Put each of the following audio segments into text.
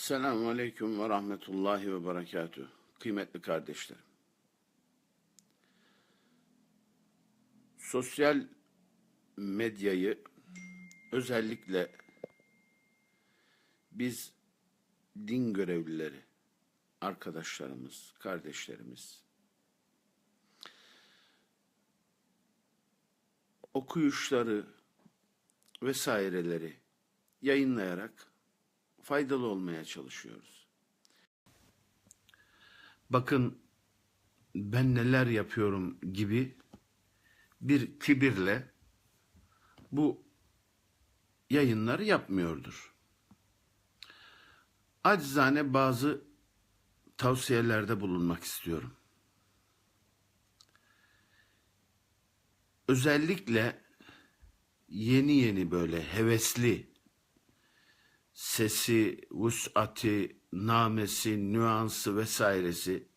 Selamun Aleyküm ve Rahmetullahi ve Berekatuhu. Kıymetli kardeşlerim. Sosyal medyayı özellikle biz din görevlileri, arkadaşlarımız, kardeşlerimiz okuyuşları vesaireleri yayınlayarak faydalı olmaya çalışıyoruz. Bakın ben neler yapıyorum gibi bir kibirle bu yayınları yapmıyordur. Acizane bazı tavsiyelerde bulunmak istiyorum. Özellikle yeni yeni böyle hevesli sesi, vus'ati, namesi, nüansı vesairesi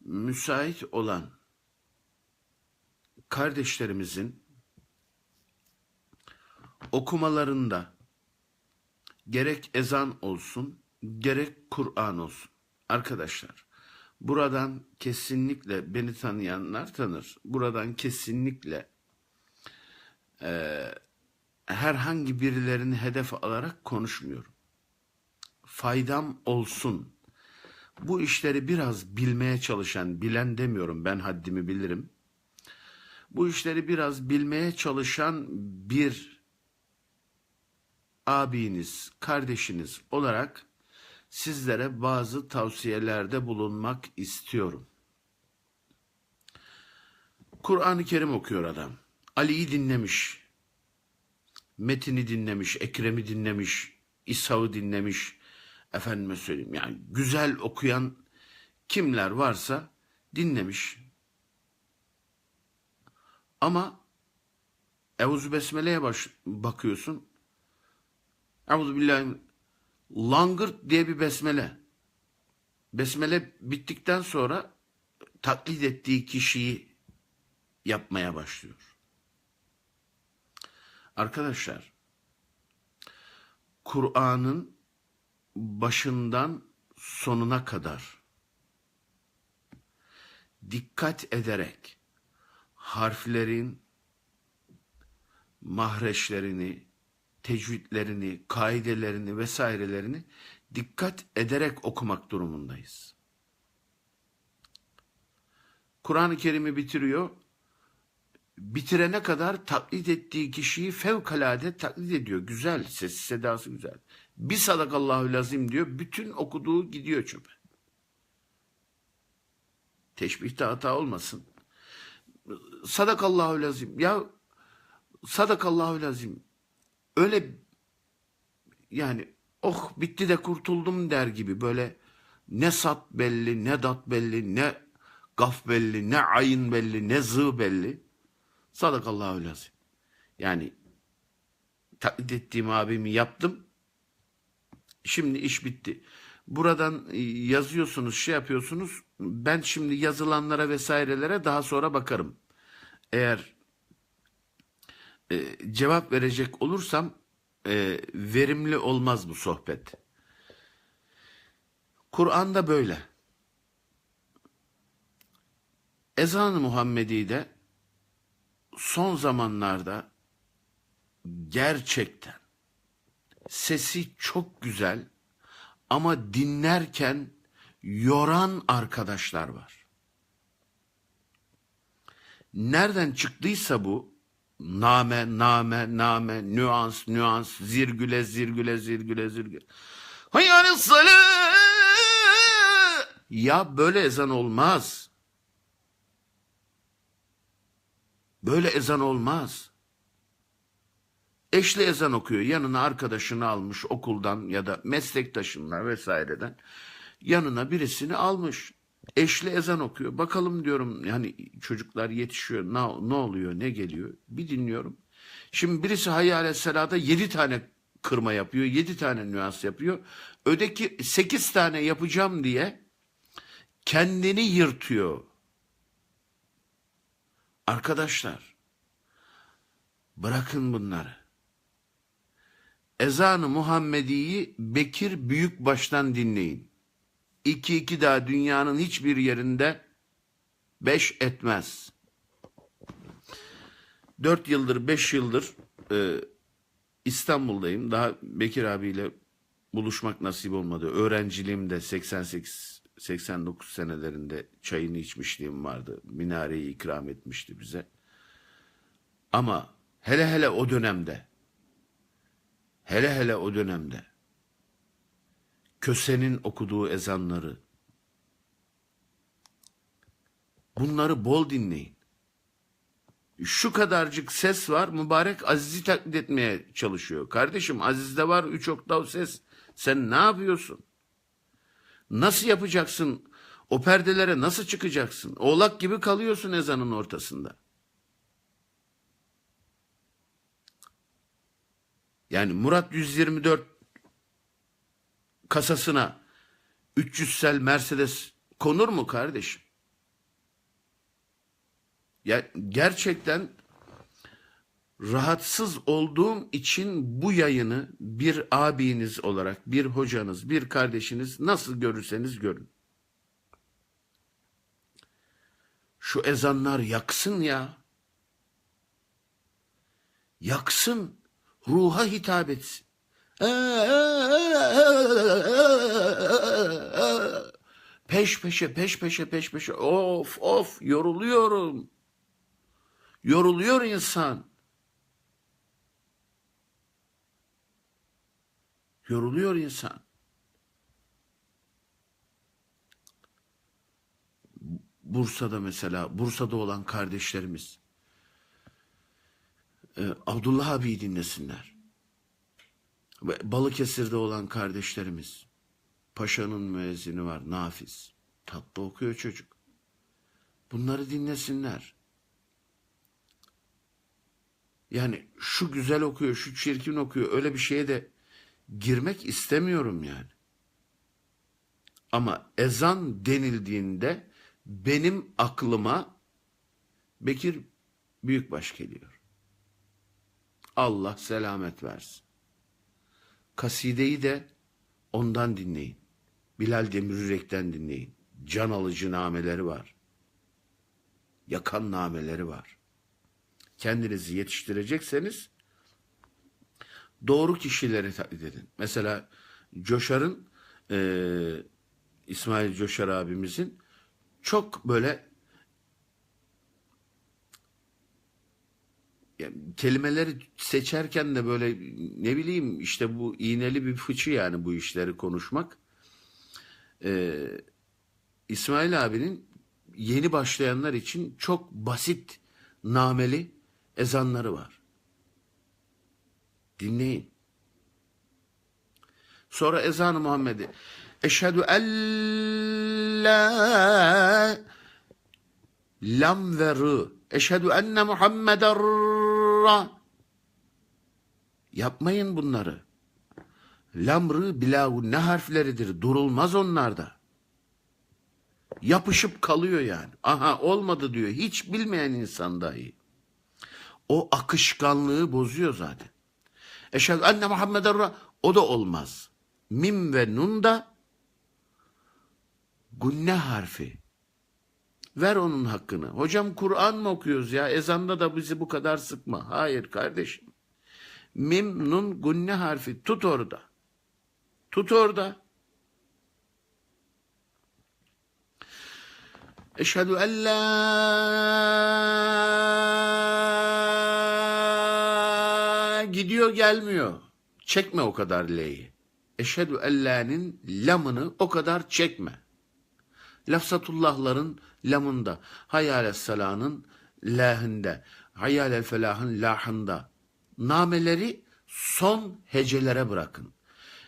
müsait olan kardeşlerimizin okumalarında gerek ezan olsun, gerek Kur'an olsun. Arkadaşlar, buradan kesinlikle beni tanıyanlar tanır. Buradan kesinlikle herhangi birilerini hedef alarak konuşmuyorum. Faydam olsun. Bu işleri biraz bilmeye çalışan, bilen demiyorum ben haddimi bilirim. Bu işleri biraz bilmeye çalışan bir abiniz, kardeşiniz olarak sizlere bazı tavsiyelerde bulunmak istiyorum. Kur'an-ı Kerim okuyor adam. Ali'yi dinlemiş. Metin'i dinlemiş, Ekrem'i dinlemiş, İsa'yı dinlemiş. Efendime söyleyeyim yani güzel okuyan kimler varsa dinlemiş. Ama Eûzü Besmele'ye baş, bakıyorsun. Eûzü billahi langırt diye bir besmele. Besmele bittikten sonra taklit ettiği kişiyi yapmaya başlıyor. Arkadaşlar, Kur'an'ın başından sonuna kadar dikkat ederek harflerin mahreçlerini, tecvidlerini, kaidelerini vesairelerini dikkat ederek okumak durumundayız. Kur'an-ı Kerim'i bitiriyor, bitirene kadar taklit ettiği kişiyi fevkalade taklit ediyor. Güzel, sesi sedası güzel. Bir sadakallahu lazim diyor, bütün okuduğu gidiyor çöpe. Teşbihte hata olmasın. Sadakallahu lazim. Ya sadakallahu lazim. Öyle yani oh bitti de kurtuldum der gibi böyle ne sat belli, ne dat belli, ne gaf belli, ne ayın belli, ne zı belli. Sadakallahu lazim. Yani taklit ettiğim abimi yaptım. Şimdi iş bitti. Buradan yazıyorsunuz, şey yapıyorsunuz. Ben şimdi yazılanlara vesairelere daha sonra bakarım. Eğer e, cevap verecek olursam e, verimli olmaz bu sohbet. Kur'an'da böyle. Ezan-ı Muhammedi'de son zamanlarda gerçekten sesi çok güzel ama dinlerken yoran arkadaşlar var. Nereden çıktıysa bu name, name, name, nüans, nüans, zirgüle, zirgüle, zirgüle, zirgüle. Hayal Ya böyle ezan olmaz. Böyle ezan olmaz. Eşli ezan okuyor. Yanına arkadaşını almış okuldan ya da meslektaşından vesaireden. Yanına birisini almış. Eşli ezan okuyor. Bakalım diyorum yani çocuklar yetişiyor. Ne, ne oluyor ne geliyor? Bir dinliyorum. Şimdi birisi hayal selada yedi tane kırma yapıyor. Yedi tane nüans yapıyor. Ödeki sekiz tane yapacağım diye kendini yırtıyor. Arkadaşlar bırakın bunları. Ezanı Muhammedi'yi Bekir Büyükbaş'tan dinleyin. İki iki daha dünyanın hiçbir yerinde beş etmez. Dört yıldır, beş yıldır e, İstanbul'dayım. Daha Bekir abiyle buluşmak nasip olmadı. Öğrenciliğimde 88 89 senelerinde çayını içmişliğim vardı. Minareyi ikram etmişti bize. Ama hele hele o dönemde hele hele o dönemde Köse'nin okuduğu ezanları bunları bol dinleyin. Şu kadarcık ses var mübarek Aziz'i taklit etmeye çalışıyor. Kardeşim Aziz'de var üç oktav ses. Sen ne yapıyorsun? Nasıl yapacaksın? O perdelere nasıl çıkacaksın? Oğlak gibi kalıyorsun ezanın ortasında. Yani Murat 124 kasasına 300 sel Mercedes konur mu kardeşim? Ya gerçekten rahatsız olduğum için bu yayını bir abiniz olarak, bir hocanız, bir kardeşiniz nasıl görürseniz görün. Şu ezanlar yaksın ya. Yaksın, ruha hitap etsin. Peş peşe, peş peşe, peş peşe. Of, of, yoruluyorum. Yoruluyor insan. Yoruluyor insan. Bursa'da mesela, Bursa'da olan kardeşlerimiz e, Abdullah abi dinlesinler. Balıkesir'de olan kardeşlerimiz Paşa'nın müezzini var, Nafiz. Tatlı okuyor çocuk. Bunları dinlesinler. Yani şu güzel okuyor, şu çirkin okuyor. Öyle bir şeye de girmek istemiyorum yani. Ama ezan denildiğinde benim aklıma Bekir Büyükbaş geliyor. Allah selamet versin. Kasideyi de ondan dinleyin. Bilal Demiryürek'ten dinleyin. Can alıcı nameleri var. Yakan nameleri var. Kendinizi yetiştirecekseniz doğru kişileri taklit edin. Mesela Coşar'ın e, İsmail Coşar abimizin çok böyle yani kelimeleri seçerken de böyle ne bileyim işte bu iğneli bir fıçı yani bu işleri konuşmak. Ee, İsmail abinin yeni başlayanlar için çok basit nameli ezanları var. Dinleyin. Sonra ezan-ı Muhammed'i Eşhedü en la lam ve rı. Eşhedü enne Muhammeden. Yapmayın bunları. Lamrı bilahu ne harfleridir. Durulmaz onlarda. Yapışıp kalıyor yani. Aha olmadı diyor. Hiç bilmeyen insan dahi. O akışkanlığı bozuyor zaten. Eşhedü enne Muhammeden. O da olmaz. Mim ve nun da gunne harfi. Ver onun hakkını. Hocam Kur'an mı okuyoruz ya? Ezanda da bizi bu kadar sıkma. Hayır kardeşim. Mim, nun, gunne harfi. Tut orada. Tut orada. Eşhedü en la gidiyor gelmiyor. Çekme o kadar L'yi. Eşhedü ellâ'nin lamını o kadar çekme. Lafzatullahların lamında, hayal sala'nın lahinde, hayal felahın lahında. Nameleri son hecelere bırakın.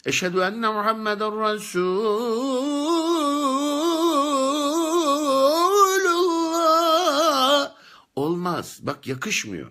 Eşhedü enne Muhammeden Resulullah. Olmaz. Bak yakışmıyor.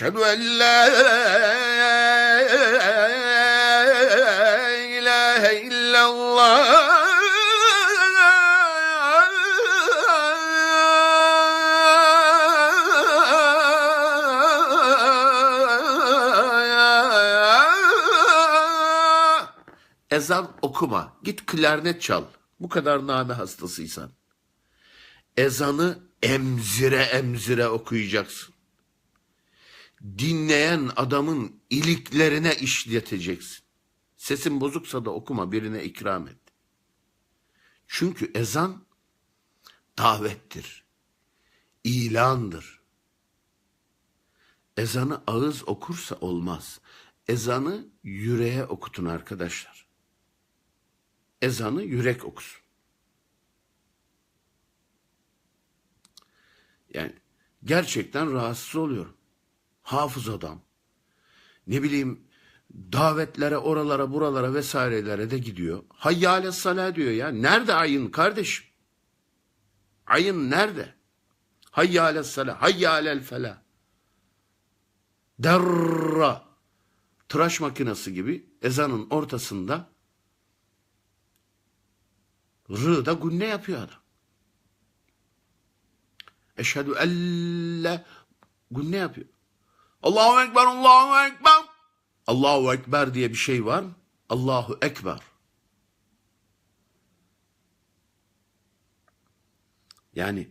Eşhedü en la ilahe illallah Ezan okuma. Git klarnet çal. Bu kadar name hastasıysan. Ezanı emzire emzire okuyacaksın. Dinleyen adamın iliklerine işleteceksin. Sesin bozuksa da okuma birine ikram et. Çünkü ezan davettir. ilandır. Ezanı ağız okursa olmaz. Ezanı yüreğe okutun arkadaşlar. Ezanı yürek okusun. Yani gerçekten rahatsız oluyorum. Hafız adam. Ne bileyim davetlere, oralara, buralara vesairelere de gidiyor. Hayyâle salâ diyor ya. Nerede ayın kardeşim? Ayın nerede? Hayyâle salâ, hayyâlel felâ. Derra. Tıraş makinesi gibi ezanın ortasında rı'da gunne yapıyor adam. Eşhedü elle gunne yapıyor. Allahu Ekber, Allahu Ekber. Allahu Ekber diye bir şey var mı? Allahu Ekber. Yani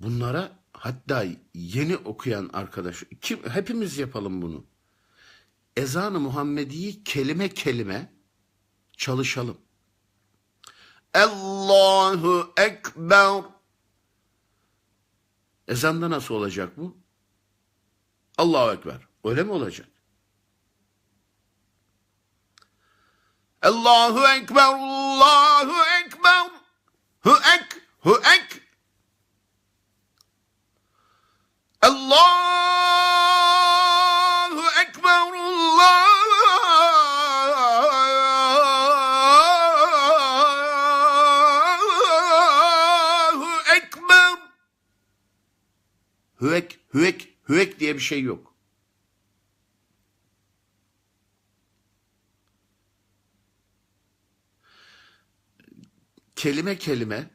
bunlara hatta yeni okuyan arkadaş, kim, hepimiz yapalım bunu. Ezan-ı Muhammedi'yi kelime kelime çalışalım. Allahu Ekber. Ezanda nasıl olacak bu? Allahu Ekber. Öyle mi olacak? Allahu Ekber, Allahu Ekber. Hu ek, hu ek. Allahu bir şey yok. Kelime kelime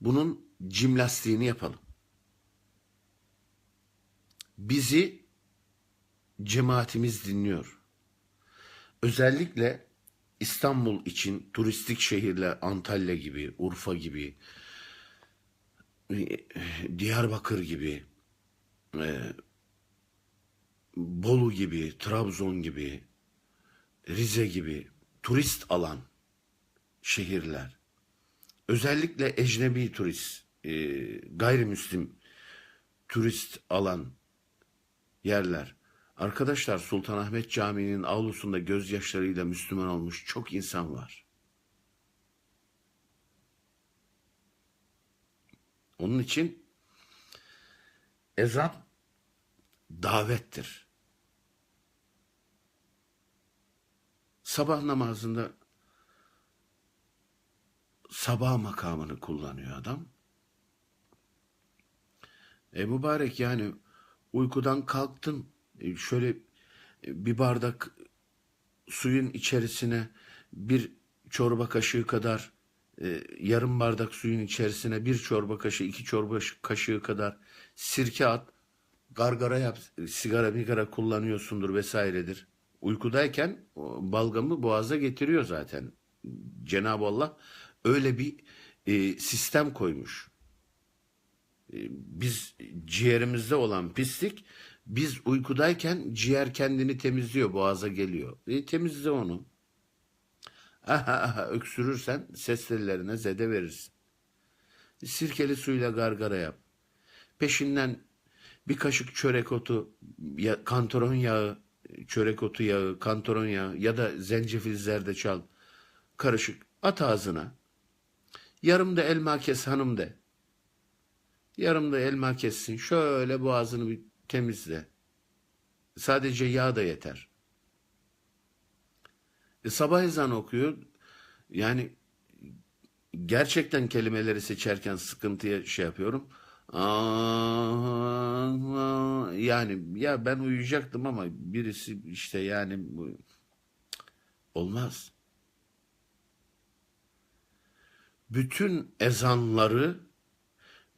bunun cimnastiğini yapalım. Bizi cemaatimiz dinliyor. Özellikle İstanbul için turistik şehirler Antalya gibi, Urfa gibi, Diyarbakır gibi, e, Bolu gibi, Trabzon gibi, Rize gibi turist alan şehirler. Özellikle ecnebi turist, e, gayrimüslim turist alan yerler. Arkadaşlar Sultanahmet Camii'nin avlusunda gözyaşlarıyla Müslüman olmuş çok insan var. Onun için ezan davettir. Sabah namazında sabah makamını kullanıyor adam. E mübarek yani uykudan kalktın e, şöyle e, bir bardak suyun içerisine bir çorba kaşığı kadar e, yarım bardak suyun içerisine bir çorba kaşığı iki çorba kaşığı kadar sirke at gargara yap sigara migara kullanıyorsundur vesairedir. Uykudayken balgamı boğaza getiriyor zaten. Cenab-ı Allah öyle bir e, sistem koymuş. E, biz ciğerimizde olan pislik biz uykudayken ciğer kendini temizliyor boğaza geliyor. E, temizle onu. Aha aha öksürürsen ses tellerine zede verirsin. Sirkeli suyla gargara yap. Peşinden bir kaşık çörek otu, ya, kantaron yağı, çörek otu yağı, kantaron yağı ya da zencefil zerdeçal karışık at ağzına. Yarım da elma kes hanım de. Yarım da elma kessin. Şöyle boğazını bir temizle. Sadece yağ da yeter. E, sabah ezanı okuyor. Yani gerçekten kelimeleri seçerken sıkıntıya şey yapıyorum. Aa, yani ya ben uyuyacaktım ama birisi işte yani olmaz. Bütün ezanları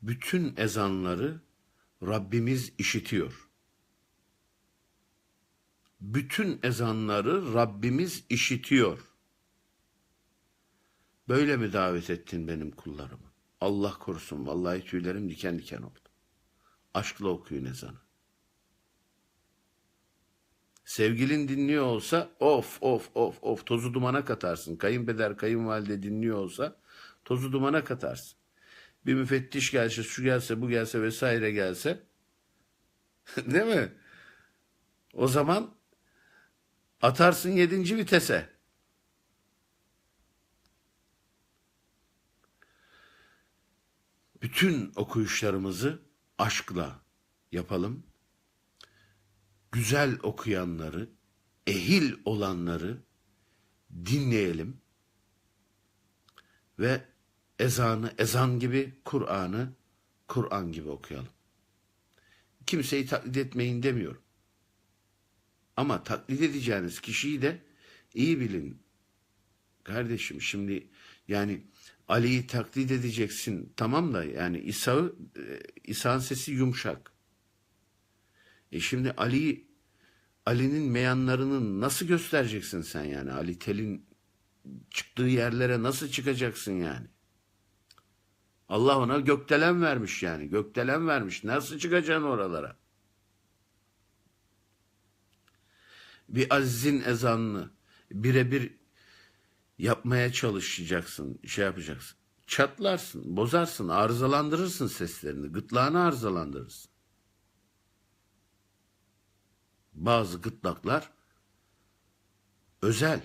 bütün ezanları Rabbimiz işitiyor. Bütün ezanları Rabbimiz işitiyor. Böyle mi davet ettin benim kullarımı? Allah korusun vallahi tüylerim diken diken oldu. Aşkla okuyun ezanı. Sevgilin dinliyor olsa of of of of tozu dumana katarsın. Kayınpeder kayınvalide dinliyor olsa tozu dumana katarsın. Bir müfettiş gelse şu gelse bu gelse vesaire gelse değil mi? O zaman atarsın yedinci vitese. Bütün okuyuşlarımızı aşkla yapalım. Güzel okuyanları, ehil olanları dinleyelim ve ezanı ezan gibi, Kur'an'ı Kur'an gibi okuyalım. Kimseyi taklit etmeyin demiyorum. Ama taklit edeceğiniz kişiyi de iyi bilin. Kardeşim şimdi yani Ali'yi taklit edeceksin tamam da yani İsa'yı e, İsa'nın sesi yumuşak. E şimdi Ali Ali'nin meyanlarını nasıl göstereceksin sen yani? Ali Tel'in çıktığı yerlere nasıl çıkacaksın yani? Allah ona gökdelen vermiş yani. Gökdelen vermiş. Nasıl çıkacaksın oralara? Bir azizin ezanını birebir yapmaya çalışacaksın, şey yapacaksın. Çatlarsın, bozarsın, arızalandırırsın seslerini, gırtlağını arızalandırırsın. Bazı gırtlaklar özel.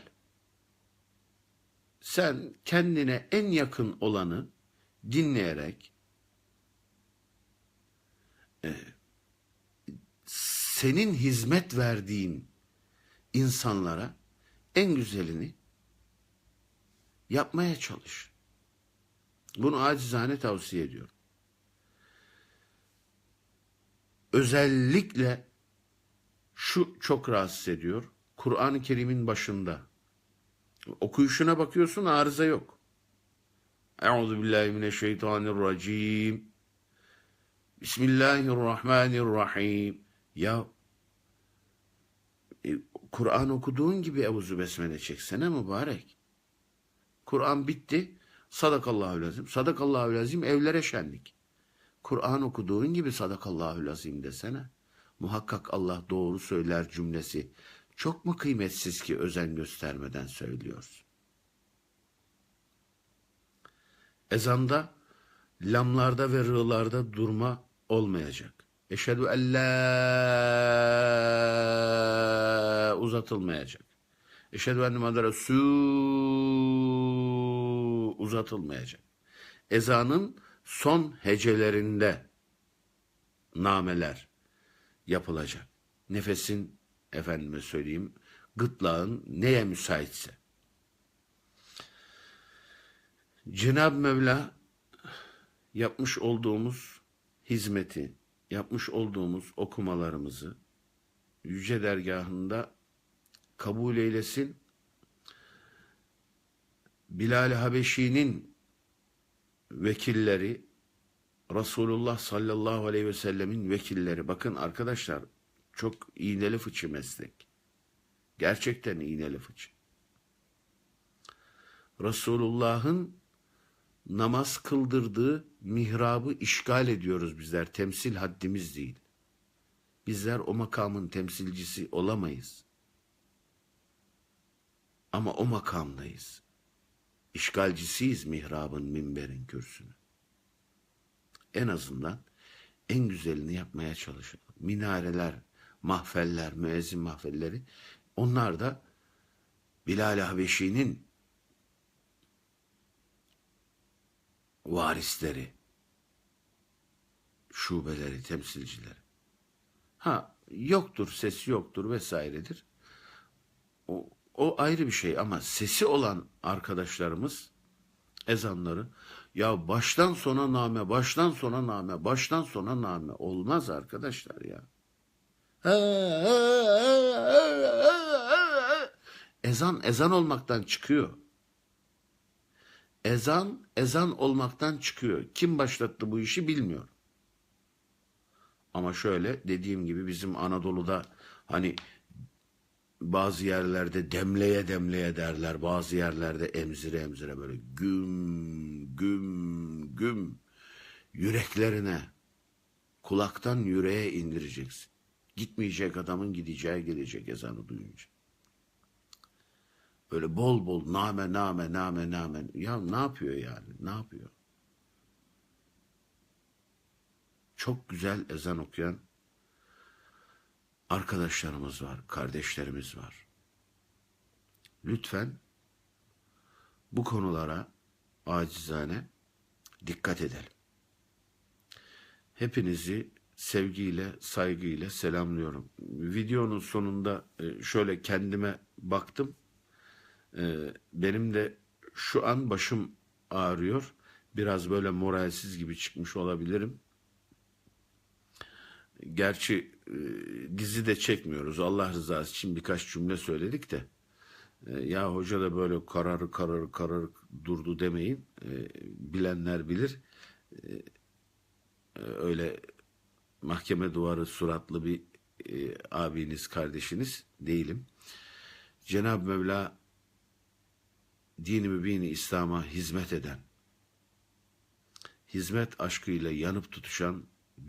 Sen kendine en yakın olanı dinleyerek e, senin hizmet verdiğin insanlara en güzelini yapmaya çalış. Bunu acizane tavsiye ediyorum. Özellikle şu çok rahatsız ediyor. Kur'an-ı Kerim'in başında. Okuyuşuna bakıyorsun arıza yok. Euzu billahi mineşşeytanirracim. Bismillahirrahmanirrahim. Ya e, Kur'an okuduğun gibi Evuzu Besmele çeksene mübarek. Kur'an bitti. Sadakallahu lazim. Sadakallahu lazim evlere şenlik. Kur'an okuduğun gibi sadakallahu lazim desene. Muhakkak Allah doğru söyler cümlesi. Çok mu kıymetsiz ki özen göstermeden söylüyorsun? Ezanda lamlarda ve rı'larda durma olmayacak. Eşhedü en uzatılmayacak. Eşhedü enne Muhammed Resul uzatılmayacak. Ezanın son hecelerinde nameler yapılacak. Nefesin efendime söyleyeyim gırtlağın neye müsaitse. Cenab-ı Mevla yapmış olduğumuz hizmeti, yapmış olduğumuz okumalarımızı yüce dergahında kabul eylesin. Bilal-i Habeşi'nin vekilleri, Resulullah sallallahu aleyhi ve sellemin vekilleri. Bakın arkadaşlar çok iğneli fıçı meslek. Gerçekten iğneli fıçı. Resulullah'ın namaz kıldırdığı mihrabı işgal ediyoruz bizler. Temsil haddimiz değil. Bizler o makamın temsilcisi olamayız. Ama o makamdayız. İşgalcisiyiz mihrabın, minberin, kürsünü. En azından en güzelini yapmaya çalışalım. Minareler, mahfeller, müezzin mahfelleri onlar da Bilal-i Habeşi'nin varisleri, şubeleri, temsilcileri. Ha yoktur, sesi yoktur vesairedir. O, o ayrı bir şey ama sesi olan arkadaşlarımız ezanları Ya baştan sona name, baştan sona name, baştan sona name olmaz arkadaşlar ya. Ezan ezan olmaktan çıkıyor. Ezan ezan olmaktan çıkıyor. Kim başlattı bu işi bilmiyorum. Ama şöyle dediğim gibi bizim Anadolu'da hani bazı yerlerde demleye demleye derler. Bazı yerlerde emzire emzire böyle güm güm güm yüreklerine kulaktan yüreğe indireceksin. Gitmeyecek adamın gideceği gelecek ezanı duyunca. Böyle bol bol name name name name. Ya ne yapıyor yani? Ne yapıyor? Çok güzel ezan okuyan arkadaşlarımız var, kardeşlerimiz var. Lütfen bu konulara acizane dikkat edelim. Hepinizi sevgiyle, saygıyla selamlıyorum. Videonun sonunda e, şöyle kendime baktım. E, Benim de şu an başım ağrıyor. Biraz böyle moralsiz gibi çıkmış olabilirim. Gerçi e, dizi de çekmiyoruz. Allah rızası için birkaç cümle söyledik de. E, ya hoca da böyle kararı kararı kararı durdu demeyin. E, bilenler bilir. E, öyle mahkeme duvarı suratlı bir e, abiniz, kardeşiniz değilim. Cenab-ı Mevla dini mübini İslam'a hizmet eden, hizmet aşkıyla yanıp tutuşan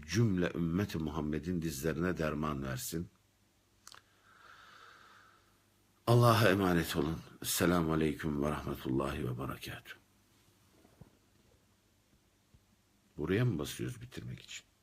cümle ümmeti Muhammed'in dizlerine derman versin. Allah'a emanet olun. Selamun Aleyküm ve Rahmetullahi ve Berekatuhu. Buraya mı basıyoruz bitirmek için?